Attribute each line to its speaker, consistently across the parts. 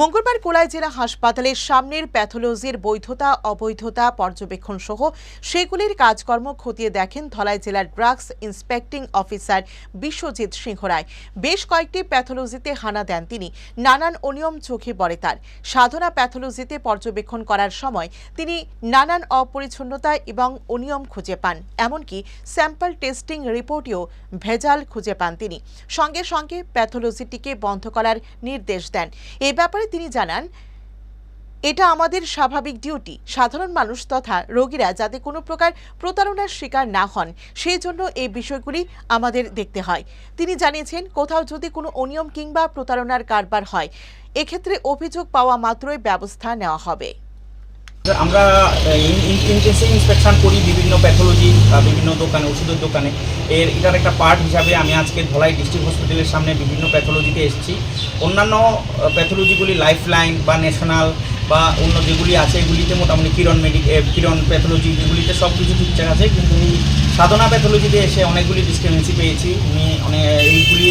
Speaker 1: মঙ্গলবার কোলাই জেলা হাসপাতালের সামনের প্যাথোলজির বৈধতা, অবৈধতা পর্যবেক্ষণ সহ সেগুলির কাজকর্ম খতিয়ে দেখেন ধলাই জেলার drugs inspecting officer Biswajit Singha Roy. বেশ কয়েকটি প্যাথোলজিতে হানা দেন তিনি। নানান অনিয়ম চোখে পড়ে তার। সাধনা প্যাথোলজিতে পর্যবেক্ষণ করার সময় তিনি নানান অপরিচ্ছন্নতা এবং অনিয়ম খুঁজে পান। এমনকি স্যাম্পল টেস্টিং রিপোর্টেও ভেজাল খুঁজে পান তিনি। সঙ্গে সঙ্গে প্যাথোলজিটিকে বন্ধ করার নির্দেশ দেন। এ ব্যাপারে তিনি জানান, এটা আমাদের স্বাভাবিক ডিউটি। সাধারণ মানুষ তথা রোগীরা যাতে কোনো প্রকার প্রতারণার শিকার না হন, সেই জন্য এই বিষয়গুলি আমাদের দেখতে হয়। তিনি জানিয়েছেন, কোথাও যদি কোনো অনিয়ম কিংবা প্রতারণার কারবার হয়, এক্ষেত্রে অভিযোগ পাওয়া মাত্রই ব্যবস্থা নেওয়া হবে।
Speaker 2: আমরা ইন্টেন্সিভ ইন্সপেকশন করি বিভিন্ন প্যাথোলজি বিভিন্ন দোকানে, ওষুধের দোকানে। এর, এটার একটা পার্ট হিসাবে আমি আজকে ধলাই ডিস্ট্রিক্ট হসপিটালের সামনে বিভিন্ন প্যাথোলজিতে এসেছি। অন্যান্য প্যাথোলজিগুলি লাইফ লাইন বা ন্যাশনাল বা অন্য যেগুলি আছে, এগুলিতে মোটামুটি কিরণ মেডিক কিরণ প্যাথোলজি এগুলিতে সব কিছু ঠিকঠাক আছে। কিন্তু এই সাধনা প্যাথোলজিতে এসে অনেকগুলি ডিসক্রিমিনেন্সি পেয়েছি। উনি অনেক এইগুলি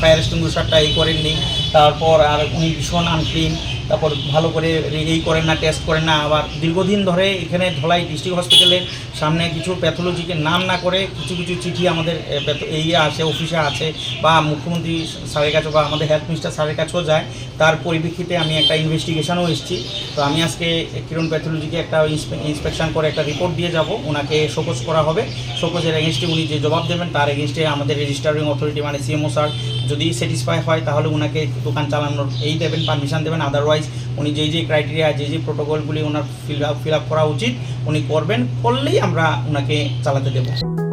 Speaker 2: ফায়ার এক্সটিংগুইশারটা এই করেননি। তারপর আর উনি ভীষণ আনক্লিন তারপর ভালো করে এই করেন না টেস্ট করেন না। আবার দীর্ঘদিন ধরে এখানে ধলাই ডিস্ট্রিক্ট হসপিটালের সামনে কিছু প্যাথোলজিকে নাম না করে কিছু কিছু চিঠি আমাদের এই আছে অফিসে আছে বা মুখ্যমন্ত্রী স্যারের কাছে বা আমাদের হেলথ মিনিস্টার স্যারের কাছেও যায়। তার পরিপ্রেক্ষিতে আমি একটা ইনভেস্টিগেশনও এসেছি। তো আমি আজকে কিরণ প্যাথোলজিকে একটা ইন্সপেকশন করে একটা রিপোর্ট দিয়ে যাব। ওনাকে শোকজ করা হবে। শোকজের এগেনস্টে উনি যে জবাব দেবেন, তার এগেনস্টে আমাদের রেজিস্টারিং অথরিটি মানে সিএমও স্যার যদি স্যাটিসফাই হয়, তাহলে ওনাকে দোকান চালানোর এই দেবেন পারমিশন দেবেন। আদারওয়াইজ উনি যেই যেই ক্রাইটেরিয়া যে যে প্রোটোকলগুলি ওনার ফিল আপ ফিল আপ করা উচিত, উনি করবেন, করলেই আমরা ওনাকে চালাতে দেবো।